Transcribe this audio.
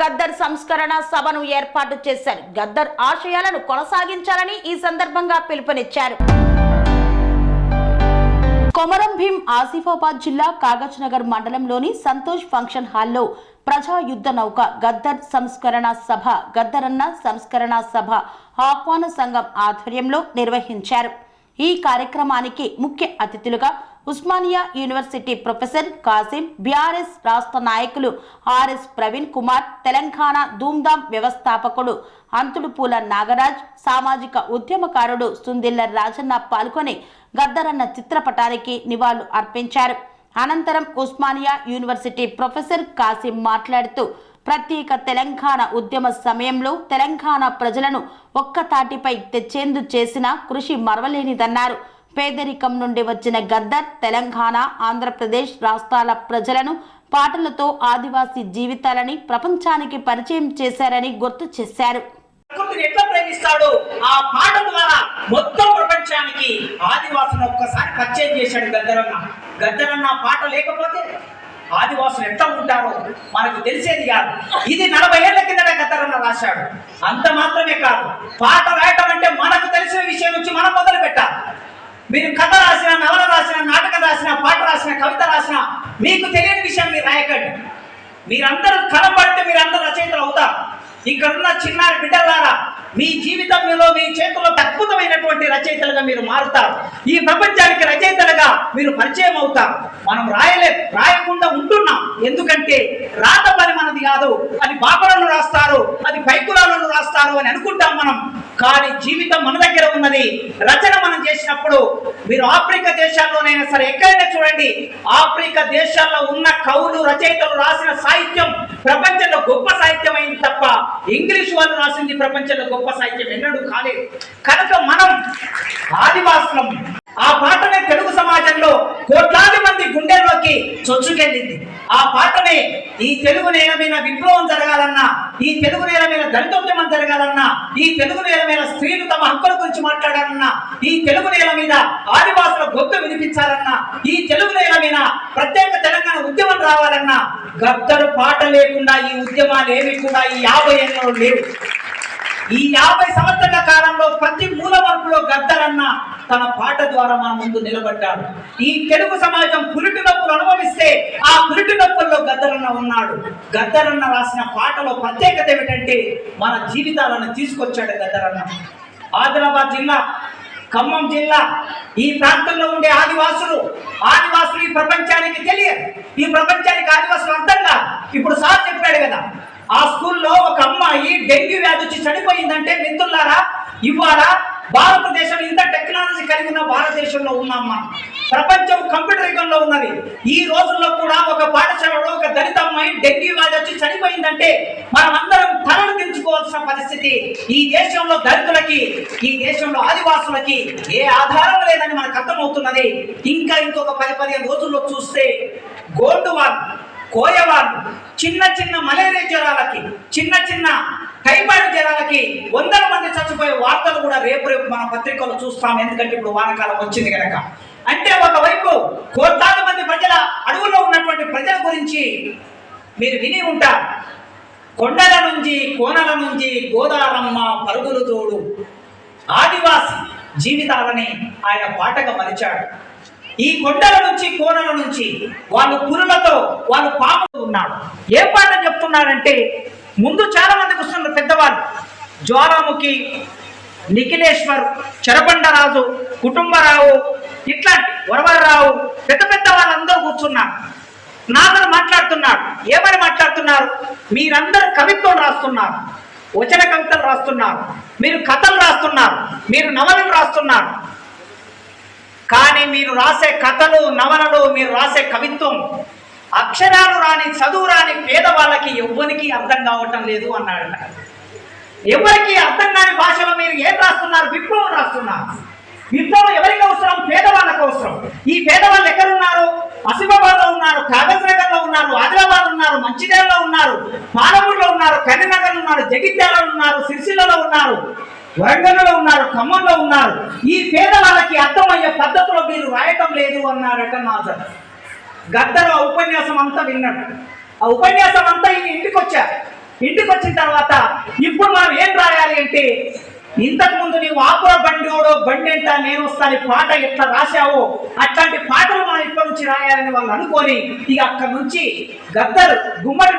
గద్దర్ సంస్కరణ సభను ఏర్పాటు చేశారు. గద్దర్ ఆశయాలను కొనసాగించాలని ఈ సందర్భంగా పిలుపునిచ్చారు. కొమరం భీం ఆసిఫాబాద్ జిల్లా కాగజ్ నగర్ మండలంలోని సంతోష్ ఫంక్షన్ హాల్లో ప్రజా యుద్ధ నౌక గద్దర్ సంస్కరణ సభ గద్దరన్న సంస్కరణ సభ ఆహ్వాన సంఘం ఆధ్వర్యంలో నిర్వహించారు. ఈ కార్యక్రమానికి ముఖ్య అతిథులుగా Osmania university professor Kasim BRS రాష్ట్ర నాయకులు ఆర్ఎస్ ప్రవీణ్ కుమార్ తెలంగాణ ధూమ్ధాం వ్యవస్థాపకుడు అంతుడుపూల నాగరాజ్ సామాజిక ఉద్యమకారుడు సుందిల్ల రాజన్న పాల్గొని గద్దరన్న చిత్రపటానికి నివాళులు అర్పించారు. అనంతరం ఉస్మానియా యూనివర్సిటీ ప్రొఫెసర్ కాసిం మాట్లాడుతూ ప్రత్యేక తెలంగాణ ఉద్యమ సమయంలో తెలంగాణ ప్రజలను ఒక్కతాటిపై తెచ్చేందు చేసిన కృషి మరవలేనిదన్నారు. పేదరికం నుండి వచ్చిన గద్దర్ తెలంగాణ ఆంధ్రప్రదేశ్ రాష్ట్రాల ప్రజలను పాటలతో ఆదివాసీ జీవితాలని ప్రపంచానికి పరిచయం చేశారని గుర్తు చేశారు. ఎట్లా ఆ పాట ద్వారా మొత్తం ప్రపంచానికి ఆదివాసులను ఒక్కసారి పరిచయం చేశాడు గద్దరన్న. గద్దరన్న పాట లేకపోతే ఆదివాసులు ఎంత ఉంటారో మనకు తెలిసేది కాదు. ఇది నలభై ఏళ్ళ కిందట గద్దరన్న రాశాడు. అంత మాత్రమే కాదు పాట రాయటం అంటే మనకు తెలిసిన విషయం నుంచి మనం మొదలు పెట్టాలి మీరు కథ రాసిన నవల రాసిన నాటకం రాసిన పాట రాసిన కవిత రాసిన మీకు తెలియని విషయం మీరు రాయకండి. మీరందరూ కనబడితే మీరందరూ రచయితలు అవుతారు. ఇక్కడున్న చిన్నారి బిడ్డలారా మీ జీవితంలో మీ చేతుల్లో అద్భుతమైనటువంటి రచయితలుగా మీరు మారుతారు. ఈ ప్రపంచానికి రచయితలుగా మీరు పరిచయం అవుతారు. మనం రాయలే రాయకుండా ఉంటున్నాం. ఎందుకంటే రాత పని మనది కాదు. అది బాపలను రాస్తారు అది పైకులాలను రాస్తారు అని అనుకుంటాం మనం. కానీ జీవితం మన దగ్గర ఉన్నది. రచన మనం చేసినప్పుడు మీరు ఆఫ్రికా దేశాల్లోనైనా సరే ఎక్కడైనా చూడండి. ఆఫ్రికా దేశాల్లో ఉన్న కవులు రచయితలు రాసిన సాహిత్యం ప్రపంచంలో గొప్ప సాహిత్యం అయింది తప్ప ఇంగ్లీష్ వాళ్ళు రాసింది ప్రపంచంలో గొప్ప సాహిత్యం ఎన్నడూ కాలేదు. కనుక మనం ఆదివాసులం. ఆ పాటనే తెలుగు సమాజంలో కోట్లాది మంది గుండెల్లోకి చొచ్చుకెళ్ళింది. ఆ పాటనే ఈ తెలుగు నేల మీద విప్లవం జరగాలన్నా ఈ తెలుగు నేల మీద దళితోద్యమం జరగాలన్నా ఈ తెలుగు నేల మీద స్త్రీలు తమ హక్కుల గురించి మాట్లాడాలన్నా ఈ తెలుగు నేల మీద ఆదివాసుల గొంతు వినిపించాలన్నా ఈ తెలుగు నేల మీద ప్రత్యేక తెలంగాణ ఉద్యమం రావాలన్నా గద్దరు పాట లేకుండా ఈ ఉద్యమాలు ఏమి కూడా ఈ యాభై ఏళ్ళలో లేవు. ఈ యాభై సంవత్సరాల కాలంలో ప్రతి మూల వరకులో గద్దరన్న తన పాట ద్వారా మన ముందు నిలబడ్డాడు. ఈ తెలుగు సమాజం పురిటి నొప్పులు అనుభవిస్తే ఆ పురిటి నొప్పుల్లో గద్దరన్న ఉన్నాడు. గద్దరన్న రాసిన పాటలో ప్రత్యేకత ఏమిటంటే మన జీవితాలను తీసుకొచ్చాడు గద్దరన్న ఆదిలాబాద్ జిల్లా ఖమ్మం జిల్లా ఈ ప్రాంతంలో ఉండే ఆదివాసులు ఆదివాసులు ఈ ప్రపంచానికి తెలియదు ఈ ప్రపంచానికి ఆదివాసులు అర్థం కాదు. ఇప్పుడు సార్ చెప్పాడు కదా ఆ స్కూల్లో ఒక అమ్మాయి డెంగ్యూ వ్యాధి వచ్చి చనిపోయిందంటే మిత్రులారా ఇవాళ భారతదేశం ఇంత టెక్నాలజీ కలిగిన భారతదేశంలో ఉన్నాం మనం ప్రపంచం కంప్యూటర్ యుగంలో ఉన్నది. ఈ రోజుల్లో కూడా ఒక పాఠశాలలో ఒక దళిత అమ్మాయి డెంగ్యూ వ్యాధి వచ్చి చనిపోయిందంటే మనం అందరం తలలు దించుకోవాల్సిన పరిస్థితి. ఈ దేశంలో దళితులకి ఈ దేశంలో ఆదివాసులకి ఏ ఆధారం లేదని మనకు అర్థమవుతున్నది. ఇంకా ఇంకొక పది పదిహేను రోజుల్లో చూస్తే గోల్డ్ వార్. కోయవాళ్ళు. చిన్న చిన్న మలేరియా జ్వరాలకి చిన్న చిన్న టైఫాయిడ్ జ్వరాలకి వందల మంది చచ్చిపోయే వార్తలు కూడా రేపు రేపు మన పత్రికలు చూస్తాం. ఎందుకంటే ఇప్పుడు వానకాలం వచ్చింది కనుక అంటే ఒకవైపు కోట్లాది మంది ప్రజల అడవుల్లో ఉన్నటువంటి ప్రజల గురించి మీరు విని ఉంటారు. కొండల నుంచి కోనల నుంచి గోదారమ్మ పరుగులు తోడు ఆదివాసి జీవితాలని ఆయన పాటగా మలిచాడు. ఈ కొండల నుంచి కోనల నుంచి వాళ్ళు పురులతో వాళ్ళు పాములు ఉన్నాడు. ఏ పాట చెప్తున్నాడంటే ముందు చాలా మందికి వస్తున్న పెద్దవాళ్ళు. జ్వాలాముఖి నిఖిలేశ్వర్ చరబండరాజు కుటుంబరావు ఇట్లాంటి వరవరరావు పెద్ద పెద్ద వాళ్ళందరూ కూర్చున్నారు. నాతో మాట్లాడుతున్నారు. ఏమని మాట్లాడుతున్నారు? మీరందరూ కవిత్వం రాస్తున్నారు. వచన కవితలు రాస్తున్నారు. మీరు కథలు రాస్తున్నారు. మీరు నవలను రాస్తున్నారు. కానీ మీరు రాసే కథలు నవలలు మీరు రాసే కవిత్వం అక్షరాలు రాని చదువు రాని పేదవాళ్ళకి ఎవ్వరికి అర్థం కావటం లేదు అన్నాడు ఎవరికి అర్థం కాని భాషలో మీరు ఏం రాస్తున్నారు? విప్లవం రాస్తున్నారు. విప్లవం ఎవరికి అవసరం? పేదవాళ్ళకు అవసరం. ఈ పేదవాళ్ళు ఎక్కడున్నారు? ఉన్నారు ఉన్నారు కాగజ్ నగర్లో ఉన్నారు ఆదిలాబాద్ ఉన్నారు మంచిర్యాలలో ఉన్నారు పాలమూరులో ఉన్నారు కరీంనగర్ ఉన్నారు జగిత్యాలలో ఉన్నారు సిరిసిల్లలో ఉన్నారు. వరంగల్లో ఉన్నారు ఖమ్మంలో ఉన్నారు. ఈ పేదవాళ్ళకి అర్థమయ్యే పద్ధతిలో మీరు రాయటం లేదు అన్నారట నాజర్. గద్దరు ఆ ఉపన్యాసం అంతా విన్నాడు. ఆ ఉపన్యాసం అంతా ఈయన ఇంటికి వచ్చారు ఇంటికి వచ్చిన తర్వాత ఇప్పుడు మనం ఏం రాయాలి అంటే ఇంతకు ముందు నీవు ఆకుర బండివాడో బండి ఎంత నేను వస్తాను పాట ఎట్లా రాశావో అట్లాంటి పాటలు మనం ఇప్పటి నుంచి రాయాలని వాళ్ళు అనుకొని ఇక అక్కడి నుంచి Gaddar Gummadi